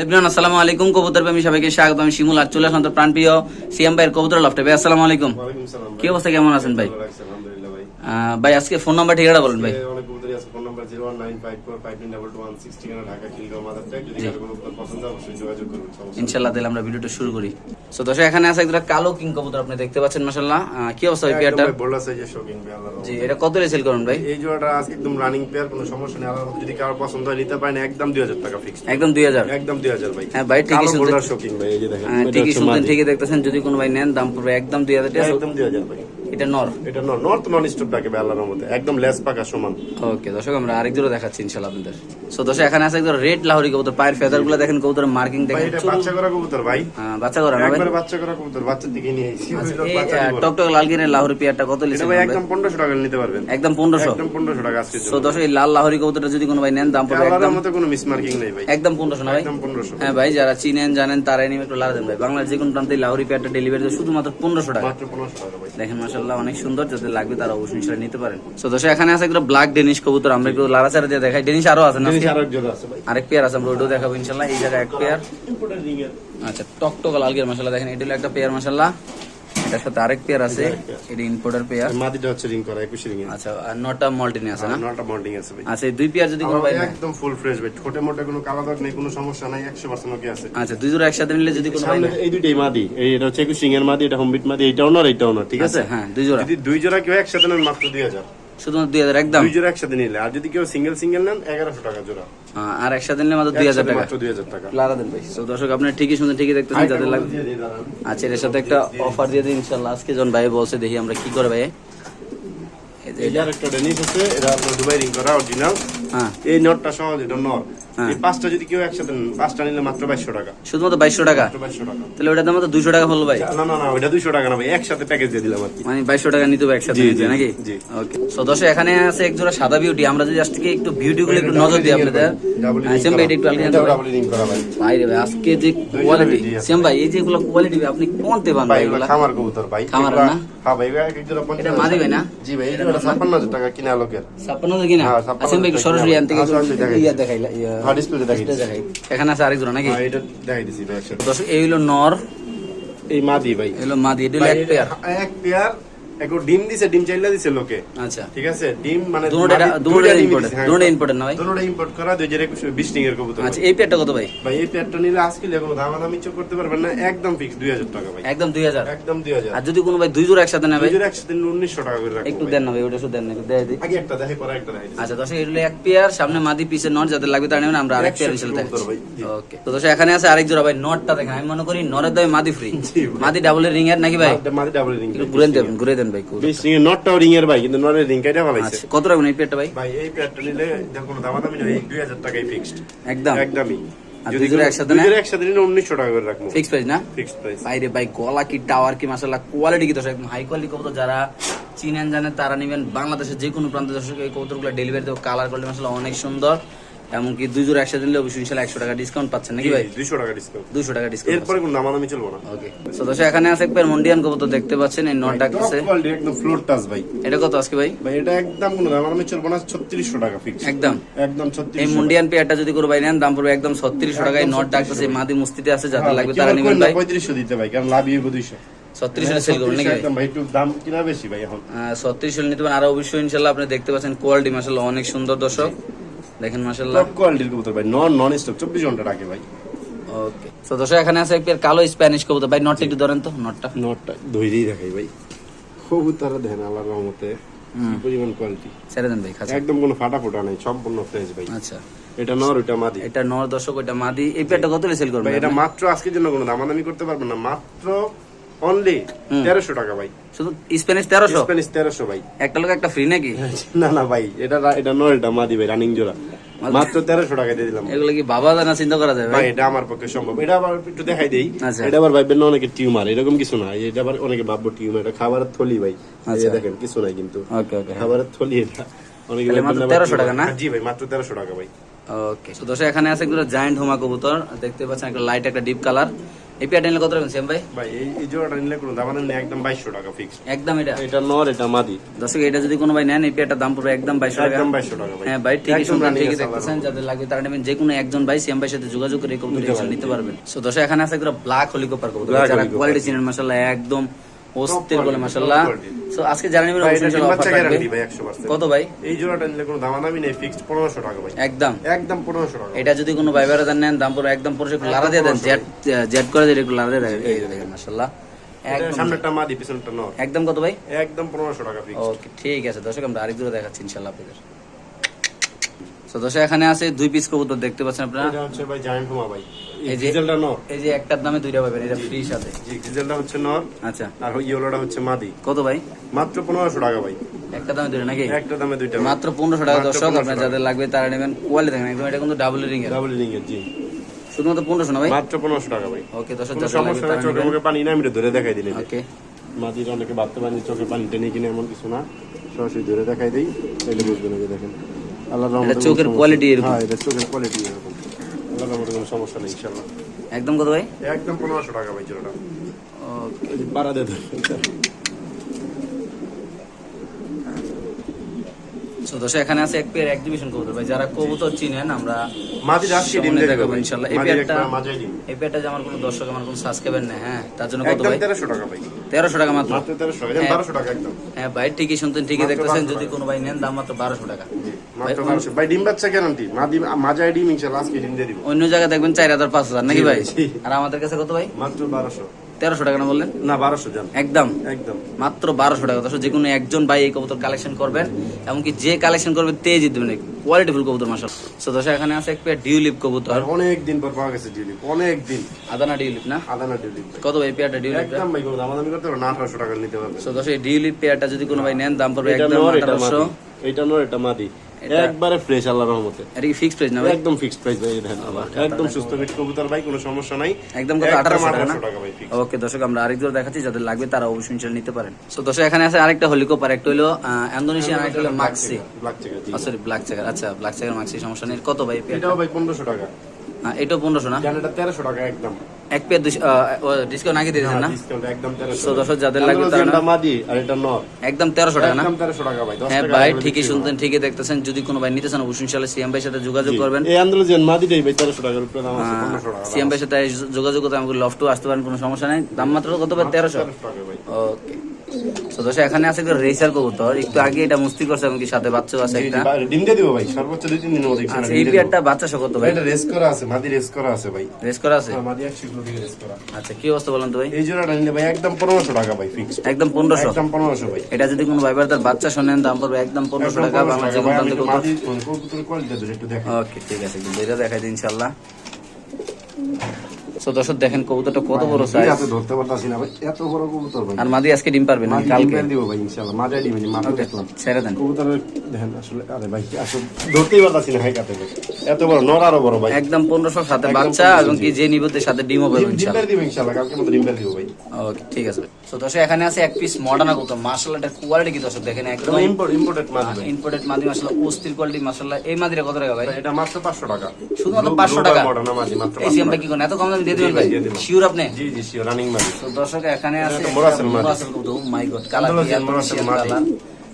Hello আসসালামু আলাইকুম। কবুতর প্রেমী সবাইকে স্বাগত। আমি শিমুল আর চলে আসলাম তো প্রাণপ্রিয় সিএম ভাইয়ের কবুতর লফটে ভাই আসসালামু আলাইকুম। কি অবস্থা কেমন আছেন ভাই। ভাই। আজকে ফোন নাম্বার ঠিকানা বলেন ভাই। এ অনেক কবুতরই আছে, ফোন নাম্বার 01954592216 ঠিকানা ঢাকা, খিলগাঁও, মাদারটেক। যদি কারও কোনো পছন্দ অবশ্যই যোগাযোগ করবেন, ইনশাল্লাহ তাহলে আমরা ভিডিওটা শুরু করি। তো দর্শক এখানে আছে একটা কালো কিং কবুতর আপনি দেখতে পাচ্ছেন মাসাল্লাহ কি অবস্থা পেয়ারটা আল্লাহর জি এটা কত সেল করুন ভাই? এই জোড়াটা আজকে একদম রানিং পেয়ার কোনো সমস্যা নেই যদি কারও পছন্দ হয় নিতে পারেন একদম দুই হাজার টাকা ফিক্স একদম দুই হাজার? একদম দুই হাজার ভাই। হ্যাঁ ভাই, ঠিকই শুনছেন। শৌখিন ভাই, এই যে দেখেন। ঠিকই শুনছেন ঠিকই দেখতেছেন যদি কোনো ভাই নেন দাম পড়বে একদম দুই হাজার টাকা। একদম দুই হাজার ভাই। এটা নর। এটা নর্থ নন স্টপ ডাকে ভাই আল্লাহর রহমতে। একদম লেস পাকা সমান। ওকে দর্শক আমরা আরেক জোড়া দেখাচ্ছি ইনশাল্লাহ আপনাদের। সো দর্শক এখানে আছে একদম রেড লাহোরি কবুতর। পায়ের ফেদারগুলো দেখেন কবুতর মার্কিং ভাই দেখেন। এটা বাচ্চা করা কবুতর ভাই। আহ, বাচ্চা করা না ভাই। একবারে বাচ্চা করা কবুতর বাচ্চার দিকে নিয়ে এসেছি আচ্ছা, বাচ্চা আহ, দিব। লাহোরি পেয়ারটা কত ভাই একদম পনেরোশো টাকা নিতে পারবেন। একদম পনেরোশো। একদম পনেরোশো টাকা আজকে সো দর্শক এই লাল লাহোরি কবুতরটা যদি কোনো ভাই নেন দাম পড়বে একদম মতো কোনো মিসমার্কিং নেই ভাই। একদম পনেরোশো না ভাই? একদম পনেরোশো। হ্যাঁ ভাই যারা চিনেন জানেন তারাই নিয়ে একটু লাগাতেন ভাই। বাংলার যে কোনো প্রান্তে লাহোরি পেয়ারটা ডেলিভারি শুধুমাত্র পনেরোশো টাকা। মাত্র পনেরোশো টাকা ভাই। দেখেন মাসাল্লাহ অনেক সুন্দর যাদের লাগবে তারা অবশ্যই সেটা নিতে পারেন। তো দর্শক এখানে আছে একটা ব্ল্যাক ডেনিশ কবুতর আমরা একটু লাড়াচাড়া দিয়ে দেখাই। ডেনিশ আরও আছে না? আরেক পেয়ার আছে আমরা ওটাও দেখাবো ইনশাল্লাহ এই জায়গায় এক পেয়ার আচ্ছা টক টক লালগির মশলা দেখেন এটা হলো একটা পেয়ার মশলা এটার সাথে আরেক পেয়ার আছে এটা ইম্পোর্টার পেয়ার। মাদিটা হচ্ছে রিং করা একুশ রিং আচ্ছা আর নটা আছে না? নটা বন্ডিং আছে ভাই। আচ্ছা দুই পেয়ার যদি কোনো ভাই একদম ফুল ফ্রেশ ভাই। ছোটে মোটে কোনো কালো দাগ নেই কোনো সমস্যা নাই একশো পার্সেন্ট ওকে আছে। আচ্ছা দুই জোড়া একসাথে নিলে যদি কোনো ভাই এই দুইটাই মাদি এই এটা হচ্ছে একুশ রিং এর মাদি এটা হোমবিট মাদি এইটাও না আর এইটাও না ঠিক আছে? আচ্ছা, হ্যাঁ দুই জোড়া। যদি দুই জোড়া কেউ একসাথে নেন মাত্র দুই হাজার। শুধুমাত্র দুই হাজার একদম? দুই জোড়া একসাথে নিলে। আর যদি কেউ সিঙ্গেল সিঙ্গেল নেন এগারোশো টাকা জোড়া। আর একসাথে নিলে মাত্র দুই হাজার টাকা? দুই হাজার টাকা। লারা দেন ভাই। তো দর্শক আপনি ঠিকই শুনছেন ঠিকই দেখতেছেন যাদের লাগবে দিয়ে দিই দাঁড়ান। আচ্ছা এর সাথে একটা অফার দিয়ে দিই ইনশাল্লাহ আজকে যখন ভাই বলছে দেখি আমরা কি করে ভাই। এই যে একটা ডেনিস আছে এটা আপনার দুবাই রিং করা অরিজিনাল হ্যাঁ। এই নটটা সহজ এটা হ্যাঁ। এই পাঁচটা যদি কেউ একসাথে পাঁচটা নিলে মাত্র বাইশশো টাকা। শুধুমাত্র বাইশশো টাকা? বাইশশো টাকা। তাহলে ওটার দাম দুশো টাকা হলো ভাই। না না না ওইটা দুইশো টাকা না ভাই একসাথে প্যাকেজ দিয়ে দিলাম আর কি। মানে বাইশশো টাকা নিতে হবে একসাথে নিতে, নাকি? জি। ওকে সো দর্শক এখানে আছে এক জোড়া সাদা বিউটি আমরা যদি আজকে একটু বিউটি গুলো একটু নজর দিই আপনাদের। সেম ভাই একটু আলগা ডাবল রিং করা ভাই ভাই রে ভাই আজকে যে কোয়ালিটি সেম ভাই এই যেগুলো কোয়ালিটি আপনি কোনতে পান ভাই ভাই এগুলো খামার কবুতর ভাই। খামারের না? হ্যাঁ ভাই এক এক জোড়া পঞ্চাশ এটা মাদি ভাই না? জি ভাই এই জোড়া টাকা কিনা লোকের। হ্যাঁ, ভাই সরাসরি। দেখাইলা ইয়া। হ্যাঁ, display দেখাই দেখাই। এখানে আছে আরেক জোড়া নাকি? হ্যাঁ, এটা দেখাই দিছি ভাই দর্শক এই হলো নর। এই মাদি ভাই। এই হলো মাদি এটা এক পেয়ার। এক পেয়ার। এক ডিম দিছে ডিম চাইলা দিছে লোকে। আচ্ছা। ঠিক আছে? ডিম মানে দুটোটা দুটোটা হ্যাঁ। দুটোটা ইম্পোর্টেড না ভাই? দুটোটা ইম্পোর্ট করা দুই হাজার একুশ বিশ টিং এর কবুতর আচ্ছা এই পেয়ারটা কত ভাই? ভাই এই পেয়ারটা নিলে আজকে কোনো চোখ করতে পারবেন না একদম ফিক্স দুই হাজার টাকা ভাই। একদম দুই হাজার? একদম দুই হাজার। আর যদি কোনো ভাই দুই জোড়া একসাথে নেবে দুই হাজার একসাথে নিলে উনিশশো টাকা করে রাখব একটু দেন না ভাই ওটা শুধু দেন না একটু দেয় দিই। আগে একটা দেখে পরে একটা দেখে। আচ্ছা এক পেয়ার সামনে মাদি পিছে নট যাতে লাগবে তার নেবেন আমরা আরেক পেয়ার হিসেবে দেখাচ্ছি। ভাই। ওকে তো এখানে আছে আরেক জোড়া ভাই নটটা দেখেন আমি মনে করি নরের দামে মাদি ফ্রি মাদি ডাবল রিং এর নাকি ভাই? মাদি ডাবল রিং ঘুরে দেন ঘুরে দেন ভাই বিশ রিং এর নটটাও রিং এর ভাই কিন্তু নরের রিং কাইটা ভালো আচ্ছা কত রাখবেন এই পেয়ারটা ভাই? ভাই এই পেয়ারটা নিলে কোনো দামাদামি নেই দুই হাজার টাকাই ফিক্সড একদম? একদমই। যদি দুই জোড়া কেউ- একসাথে দুই একসাথে নিলে উনিশশো টাকা করে রাখব। ফিক্স প্রাইস না? ফিক্সড প্রাইস বাইরে ভাই গলা কি টাওয়ার কি কোয়ালিটি কি দর্শক হাই কোয়ালিটি কবুতর। যারা চিনেন জানেন তারা নেবেন বাংলাদেশের যে কোনো প্রান্তে। দর্শক এই কবুতরগুলো ডেলিভারি দেবো কালার কোয়ালিটি মাসাল্লাহ অনেক সুন্দর। এমনকি দুই জোড়া একসাথে নিলে অবশ্যই ইনশাল্লাহ একশো টাকা ডিসকাউন্ট পাচ্ছেন নাকি ভাই? দুইশো টাকা ডিসকাউন্ট দুশো টাকা ডিসকাউন্ট এরপরে কোনো দামাদামি চলবো না। ওকে তো দর্শক এখানে আছে একবার মন্ডিয়ান কবুতর দেখতে পাচ্ছেন এই নট quality, একদম ফ্লোর টাচ ভাই। এটা কত আজকে ভাই? ভাই এটা একদম কোনো দামাদামি চলবো না ছত্রিশশো টাকা ফিক্স একদম। একদম এই ছত্রিশ মুন্ডিয়ান পেয়ারটা যদি করে ভাই নেন দাম পড়বে একদম ছত্রিশশো টাকায় নট ডাকতেছে মাদি মুস্তিতে আছে যাদের লাগবে তারা নেবেন ভাই। পঁয়ত্রিশশো দিতে ভাই কারণ লাভ ইয়ে দুইশো। ছত্রিশশো সেল করবেন নাকি ভাই? একটু দাম কিনা বেশি ভাই এখন। ছত্রিশশো নিতে পারেন। আর অবশ্যই ইনশাল্লাহ আপনি দেখতে পাচ্ছেন। কোয়ালিটি মাসাল্লাহ অনেক সুন্দর দর্শক। দেখেন মাসাল্লাহ টপ কোয়ালিটির কবুতর ভাই। নন নন স্টপ চব্বিশ ঘণ্টা রাখে ভাই। ওকে তো দর্শক এখানে আছে এক পেয়ার কালো স্প্যানিশ কবুতর। ভাই নটটা একটু ধরেন তো নটটা। নটটা ধৈরেই দেখাই ভাই। কবুতর দেখেন আল্লাহর রহমতে। কি পরিমাণ কোয়ালিটি ছেড়ে দেন ভাই খাঁচা। একদম কোনো ফাটা ফোটা নেই সম্পূর্ণ ফ্রেশ ভাই। আচ্ছা। এটা নর ওটা মাদি। এটা নর দর্শক এটা মাদি। এই পেয়ারটা কত সেল করবেন এটা মাত্র আজকের জন্য কোনো দামাদামি করতে পারবেন না। মাত্র অনলি তেরোশো টাকা ভাই। শুধু স্প্যানিশ তেরোশো? স্প্যানিশ তেরোশো ভাই। একটা লোক একটা ফ্রি নাকি? না না ভাই এটা এটা নর এটা মাদি ভাই রানিং জোড়া। মাত্র তেরোশো টাকা দিয়ে দিলাম। এগুলো কি বাবা জানা চিন্তা করা যায় ভাই? ভাই এটা আমার পক্ষে সম্ভব। এটা আবার একটু দেখাই দেই। আচ্ছা। এটা আবার না অনেকে টিউমার এরকম কিছু না। এটা আবার অনেকে ভাববো টিউমার এটা খাবারের থলি ভাই। এই আচ্ছা। দেখেন কিছু নাই কিন্তু। ওকে ওকে। খাবারের থলি এটা। অনেকে মাত্র 1300 টাকা না? জি ভাই মাত্র তেরোশো টাকা ভাই। ওকে তো দর্শক এখানে আছে একটা জায়ান্ট হোমা কবুতর। দেখতে পাচ্ছেন একটা লাইট একটা ডিপ কালার এই পেয়ারটা নিলে কত রাখবেন সেম ভাই? ভাই এই এই জোড়াটা নিলে কোনো দাম নেই একদম বাইশশো টাকা ফিক্স একদম এটা। এটা নর এটা মাদি। দর্শক এটা যদি কোনো ভাই নেন এই পেয়ারটার দাম পড়বে একদম বাইশশো টাকা। একদম বাইশশো টাকা ভাই। হ্যাঁ ভাই ঠিকই একদম ঠিকই আছে দেখতেছেন যাদের লাগবে তারা নেবেন। যে কোনো একজন ভাই সাথে যোগাযোগ করে কবুতর নিতে পারবেন। সো দর্শক এখানে আছে একটা ব্ল্যাক হলিকপার কবুতর। যারা কোয়ালিটি চিনেন মাশাআল্লাহ একদম অস্থির বলে মাশাআল্লাহ। সো আজকে নেবেন অবশ্যই বাচ্চা। গ্যারান্টি ভাই একশো পার্সেন্ট কত ভাই? এই জোড়াটা নিলে কোনো নেই ফিক্সড পনেরোশো টাকা ভাই। একদম। একদম পনেরোশো টাকা। এটা যদি কোনো ভাই নেন দাম পড়বে একদম লারা দিয়ে দেন জেট জেট করে দিয়ে একটু লারা দিয়ে দেন। এই দেখেন মাশাআল্লাহ। সামনেরটা মাদি পিছনেরটা নর একদম কত ভাই? একদম পনেরোশো টাকা ফিক্স ওকে ঠিক আছে দর্শক আমরা আরেক দূরে দেখাচ্ছি ইনশাল্লাহ আপনাদের। দর্শক এখানে আছে দুই পিস কবুতর দেখতে পাচ্ছেন আপনারা? এটা হচ্ছে ভাই জায়ান্ট হুমা ভাই। এই ডিজেলটা নর। এই যে একটার দামে দুইটা পাবেন এটা ফ্রি সাথে। জি ডিজেলটা হচ্ছে নর। আচ্ছা। আর ইয়েলোটা হচ্ছে মাদি। কত ভাই? মাত্র পনেরোশো টাকা ভাই। একটা দামে দুইটা নাকি? একটা দামে দুইটা মাত্র পনেরোশো টাকা দর্শক 1500 আপনার যাদের লাগবে তারা নেবেন কোয়ালিটি দেখেন একদম এটা কিন্তু ডাবল রিং এর। ডাবল রিং এর জি। শুধুমাত্র পনেরোশো না ভাই? মাত্র পনেরোশো টাকা ভাই। ওকে দর্শক যাদের লাগবে তারা নেই চোখে পানি না আমি ধরে দেখাই দিলে ওকে মাটির অনেকে ভাবতে পারেন চোখে পানি টেনে কিনে এমন কিছু না। সরাসরি ধরে দেখাই দিই তাহলে বুঝবেন যে দেখেন। আল্লাহ রহমতে চোখের কোয়ালিটি এরকম। হ্যাঁ এটা চোখের কোয়ালিটি এরকম। আল্লাহ রহমতে কোনো সমস্যা নেই একদম কত ভাই? একদম পনেরোশো টাকা ভাই জোড়াটা বাড়া দে তো দর্শক এখানে আছে এক পেয়ার এক্সিবিশন কবুতর ভাই যারা কবুতর চিনেন আমরা মাটির আজকে ডিম দেখাবো দেখাবো এই পেয়ারটা একটা ডিম। এই পেয়ারটা আমার কোনো দর্শক আমার কোনো সাবস্ক্রাইবার নেই হ্যাঁ? তার জন্য কত ভাই? তেরোশো টাকা ভাই। তেরোশো টাকা মাত্র। মাত্র তেরোশো টাকা হ্যাঁ। বারোশো টাকা একদম। হ্যাঁ ভাই ঠিকই শুনতেন ঠিকই দেখতেছেন। যদি। কোনো ভাই নেন দাম মাত্র বারোশো টাকা। মাত্র বারোশো ভাই ডিম বাচ্চা গ্যারান্টি মাঝাই ডিম ইনশাল্লাহ আজকে ডিম দিয়ে দিব। অন্য জায়গায় দেখবেন চার হাজার পাঁচ হাজার নাকি ভাই? ভাই, আর আমাদের কাছে কত ভাই? মাত্র বারোশো। তেরোশো টাকা না বললেন? না বারোশো জান। একদম? একদম। মাত্র বারোশো টাকা। দর্শক যে কোনো একজন ভাই এই কবুতর কালেকশন করবেন এমনকি যে কালেকশন করবে তে জিতবেন কোয়ালিটিফুল কবুতর মাসাল সো দর্শক এখানে আছে এক পেয়ার ডিউলিপ কবুতর অনেক দিন পর পাওয়া গেছে ডিউলিপ অনেক দিন। আদানা ডিউলিপ না? আদানা ডিউলিপ কত ভাই পেয়ারটা ডিউলিপ একদম ভাই দাম দামি করতে না আঠারোশো টাকা নিতে পারবে সো দর্শক এই ডিউলিপ পেয়ারটা যদি কোনো ভাই নেন দাম পড়বে একদম আঠারোশো। এটা নর এটা মাদি। একবারে ফ্রেশ আল্লাহর রহমতে। এটা কি ফিক্সড প্রাইস না ভাই? একদম ফিক্সড প্রাইস ভাই দেখেন একদম সুস্থ ফিট কবুতর ভাই কোনো সমস্যা নাই। একদম কত আঠারোশো টাকা না? 1800 টাকা ভাই ওকে দর্শক আমরা আরেকজন দেখাচ্ছি যাদের লাগবে তারা অবশ্যই ইনশাল্লাহ নিতে পারেন। সো দর্শক এখানে আছে আরেকটা হলিকপার একটা হলো ইন্দোনেশিয়ান আরেকটা হলো Maksi black checker sorry black checker আচ্ছা ব্ল্যাক চেকার মাক্সি সমস্যা নেই। কত ভাই? এটাও ভাই 1500 টাকা। এটাও পনেরোশো না? এটা তেরোশো টাকা একদম। এক পেয়ার ডিসকাউন্ট আগে দিয়ে দিয়েছেন না? একদম তেরোশো যাদের লাগবে তারা না- মাদি আর এটা নর। একদম তেরোশো টাকা না? তেরোশো টাকা ভাই হ্যাঁ ভাই ঠিকই শুনতেন ঠিকই দেখতেছেন। যদি কোনো ভাই নিতে চান অবশ্যই সিএম ভাইয়ের সাথে যোগাযোগ করব। করবেন। এই আন্দোলন মাদিটাই ভাই তেরোশো টাকার উপরে দাম আছে পনেরোশো টাকা সিএম ভাইয়ের সাথে যোগাযোগ করতে আমাকে লফটু আসতে পারেন কোনো সমস্যা নাই। দাম মাত্র কত ভাই? তেরোশো? ভাই। ওকে। তো দর্শক এখানে আছে একটা রেসার কবুতর। একটু আগে এটা মুস্তি করছে এমনকি সাথে বাচ্চাও আছে একটা। ডিম দিয়ে দিব ভাই সর্বোচ্চ দুই তিন দিনের মধ্যে আচ্ছা এই দিব। বাচ্চা কত ভাই, এটা রেস করা আছে মাদি রেস করা আছে ভাই। রেস করা আছে? হ্যাঁ, মাদি একশো কিলো থেকে রেস করা। আচ্ছা কি অবস্থা বলেন তো ভাই? এই জোড়াটা নিলে ভাই একদম পনেরোশো টাকা ভাই ফিক্সড একদম পনেরোশো। একদম পনেরোশো ভাই। এটা যদি কোনো ভাইবার তার বাচ্চা শোনেন দাম পড়বে একদম পনেরোশো একদম টাকা 1500 বাংলা টাকা। যে কোনো প্রান্তে মাদি মানে কোয়ালিটি একটু দেখেন ওকে ঠিক আছে কিন্তু এটা দেখাই দিই ইনশাল্লাহ তো দর্শক দেখেন কবুতরটা কত বড় সাইজ হাতে ধরতে পারতাছি না ভাই। এত বড় কবুতর ভাই। আর মাদি আজকে ডিম পারবে না কালকে? ডিম দিব ভাই ইনশাআল্লাহ। মাঝে ডিম নি মাথা দেখলাম। ছেড়ে দেন। কবুতরের দেখেন আসলে আরে ভাই আসলে ধরতেই পারতাছি না হাই কাতে ভাই। এত বড় নর আরও বড় ভাই। একদম পনেরোশো সাথে বাচ্চা এবং কি যে নিবতে সাথে ডিমও পাবে ডিম দিব ইনশাআল্লাহ। কালকে মতো ডিম দিব ভাই। ওকে ঠিক আছে তো দর্শক এখানে আছে এক পিস মডার্ন কত। মার্শাল এটা কোয়ালিটি কি দর্শক? দেখেন একদম একদম ইম্পোর্ট ইম্পোর্টেড ভাই। ইম্পোর্টেড মাদি মাসাল্লাহ অস্থির কোয়ালিটি মাসাল্লাহ এই মাদিরা কত টাকা ভাই? ভাই, এটা মাত্র 500 টাকা। শুধুমাত্র Blue- 500 টাকা? modern মাঝি মাত্র এই 500 সিএম ভাই টাকা। কি করেন এত কম দামে দিয়ে দিবেন ভাই ভাই, দিয়ে দিবো। শিওর আপনি? জি জি শিওর রানিং মাঝি তো দর্শক এখানে আছে একটা মোরাসেল মাদি। মোরাসেল কত মাই গড কালার আন্দোলন কি এত মোরাসেল শিয়াল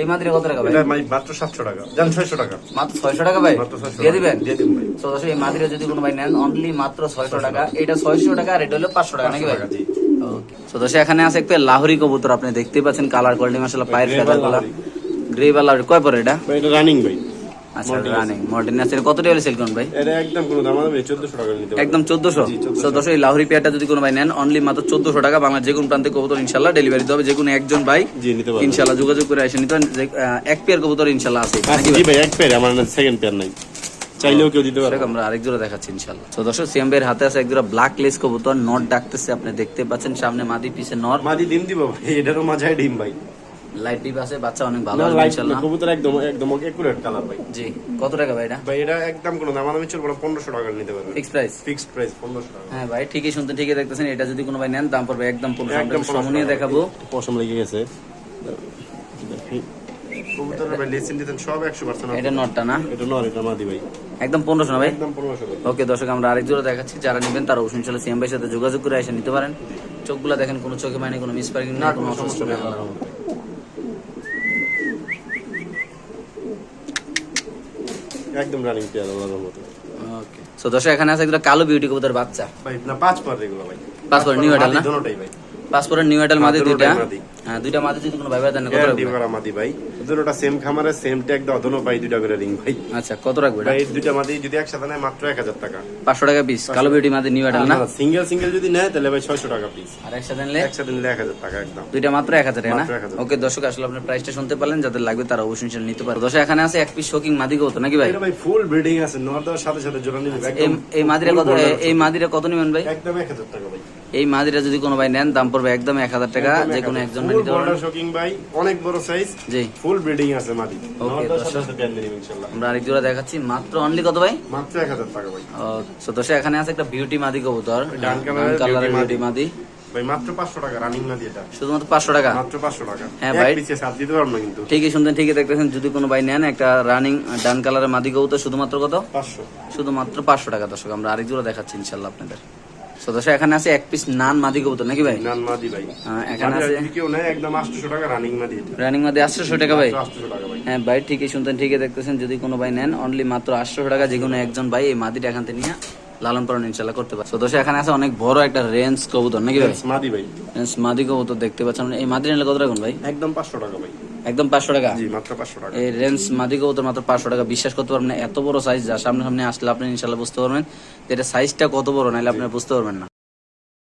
এই মাদিরা কত টাকা ভাই? এটা ভাই মাত্র 700 টাকা। জান 600 টাকা। মাত্র 600 টাকা ভাই? দিয়ে দিবেন? দিয়ে দিন ভাই। তো দর্শক এই মাদিরা যদি কোনো ভাই নেন অনলি মাত্র 600 টাকা। এটা 600 টাকা আর এটা হলো 500 টাকা নাকি ভাই? তো দর্শক এখানে আছে একটা লাহোরি কবুতর আপনি দেখতে পাচ্ছেন কালার কোয়ালিটি মাশাআল্লাহ পায়ের লাহোরি। গ্রে কয় পরে এটা? এটা রানিং ভাই। আচ্ছা রানিং মর্টিন আছে কত টাকা সেল করুন ভাই? এটা একদম কোনো দাম হবে 1400 টাকা নিতে একদম চোদ্দশো? 1400 তো দর্শক লাহোরি পেয়ারটা যদি কোনো ভাই নেন অনলি মাত্র চোদ্দশো টাকা বাংলা যে কোনো প্রান্তে কবুতর ডেলিভারি দিতে যে কোনো একজন ভাই জি নিতে পারবেন। ইনশাল্লাহ যোগাযোগ করে নিতে এক পেয়ার কবুতর আছে আচ্ছা, নাকি জি ভাই? ভাই এক পেয়ার আমার সেকেন্ড পেয়ার নাই। চাইলেও কেউ দিতে পারবে। আমরা আরেক জোড়া দেখাচ্ছি ইনশাল্লাহ। তো দর্শক সিএম ভাইয়ের হাতে আছে এক জোড়া ব্ল্যাক লেস কবুতর। নট ডাকতেছে আপনি দেখতে পাচ্ছেন। সামনে মাদি পিছে নর। মাদি ডিম দিব ভাই এটারও মাঝায় ডিম ভাই। লাইট ডিপ আছে বাচ্চা অনেক ভালো আসবে লাইট কবুতর একদম একদম একুরেট কালার ভাই। জি কত টাকা ভাই এটা? ভাই এটা একদম কোনো দাম আমি চলবো না পনেরোশো টাকা নিতে পারবেন। ফিক্স প্রাইস ফিক্সড প্রাইস পনেরোশো টাকা। হ্যাঁ ভাই ঠিকই শুনতে ঠিকই দেখতেছেন এটা যদি কোনো ভাই নেন দাম পড়বে একদম পনেরো একদম সমনিয়ে দেখাবো। পশম লেগে গেছে। কবুতরের ভাই লেসিন দিতেন সব একশো পার্সেন্ট এটা নটটা না? এটা নর এটা মাদি ভাই। একদম পনেরোশো না ভাই? একদম পনেরোশো ভাই ওকে দর্শক আমরা আরেক জোড়া দেখাচ্ছি যারা নেবেন তারা অবশ্যই সিএম ভাইয়ের সাথে যোগাযোগ করে এসে নিতে পারেন। চোখগুলো দেখেন কোনো চোখে মানে কোনো মিসপার্কিং না কোনো অসুস্থ সমস্যা নেই নেই আল্লাহর রহমতে। একদম রানিং পেয়ার আল্লাহর মতো ওকে সো দর্শক এখানে আছে একটা কালো বিউটি কবুতর বাচ্চা। ভাই না পাঁচ পার এগুলো ভাই। পাঁচ পার, নিউ adult না? দুটোটাই ভাই। পাসপোর্টের নিউ এডাল মাদি দুইটা। হ্যাঁ দুইটা মাদি যদি কোনো ভাই ভাই দেন কত গ্যারান্টি করা মাদি ভাই। দুটোটা সেম খামারে সেম ট্যাগ দাও দোনো ভাই দুইটা করে রিং ভাই। আচ্ছা কত রাখবে ভাই দুইটা মাদি যদি একসাথে নেয় মাত্র এক হাজার টাকা। পাঁচশো টাকা পিস কালো বিউটি মাদি নিউ এডাল না? সিঙ্গেল সিঙ্গেল যদি নেয় তাহলে ভাই ছয়শো টাকা পিস আর একসাথে নিলে? একসাথে নিলে টাকা একদম। দুইটা মাত্র টাকা না? ওকে দর্শক আসলে প্রাইসটা শুনতে পারলেন যাদের লাগবে তারা অবশ্যই নিতে পারে দর্শক এখানে আছে এক পিস শোকিং মাদি কত নাকি ভাই? ভাই ফুল ব্রিডিং আছে নর দেওয়ার সাথে সাথে জোড়া নিবে এই মাদিরা কত এই মাদিরা কত নেবেন ভাই? একদম এক হাজার টাকা ভাই। এই মাদিরা যদি কোনো ভাই নেন দাম পড়বে একদম এক হাজার টাকা যে কোনো একজন নিতে পারবেন শোকিং ভাই অনেক বড় সাইজ জি। ফুল ব্রিডিং আছে মাদি। নিবে ইনশাআল্লাহ আমরা আরেক জোড়া দেখাচ্ছি মাত্র অনলি কত ভাই? মাত্র এক হাজার টাকা ভাই। সো দর্শক এখানে আছে একটা বিউটি মাদি কবুতর ডান কালারের বিউটি মাদি। ভাই মাত্র পাঁচশো টাকা রানিং মাদি এটা। শুধুমাত্র পাঁচশো টাকা? মাত্র পাঁচশো টাকা। হ্যাঁ, ভাই। পিসে সাত দিতে পারব না কিন্তু। ঠিকই শুনতেন ঠিকই দেখতেছেন যদি কোনো ভাই নেন একটা রানিং ডান কালারের মাদি কবুতর শুধুমাত্র কত? পাঁচশো। শুধুমাত্র পাঁচশো টাকা দর্শক আমরা আরেক জোড়া দেখাচ্ছি ইনশাল্লাহ আপনাদের। সো দর্শক এখানে আছে এক পিস নান মাদি কবুতর নাকি ভাই? নান মাদি ভাই। হ্যাঁ, এখানে আছে কেউ নেয় একদম আটশো টাকা রানিং মাদি রানিং মাদি আটশোশো টাকা ভাই। আটশো টাকা ভাই। হ্যাঁ ভাই ঠিকই শুনতেন ঠিকই দেখতেছেন। যদি কোনো ভাই নেন অনলি মাত্র আটশো টাকা যে কোনো একজন ভাই এই মাদিটা এখান থেকে নিয়ে লালন পালন ইনশাল্লাহ করতে পারে সো এখানে আছে অনেক বড় একটা রেঞ্জ কবুতর নাকি ভাই? মাদি ভাই। রেঞ্জ মাদি কবুতর দেখতে পাচ্ছেন। এই মাদি নিলে কত রাখুন ভাই? একদম পাঁচশো টাকা ভাই। একদম পাঁচশো টাকা। জি মাত্র পাঁচশো টাকা। এই রেঞ্জ মাদি কবুতর মাত্র পাঁচশো টাকা। বিশ্বাস করতে পারবেন না এত বড় সাইজ যা সামনে সামনে আসলে আপনি ইনশাল্লাহ বুঝতে পারবেন যে এটা সাইজটা কত বড় নাহলে আপনি বুঝতে পারবেন না।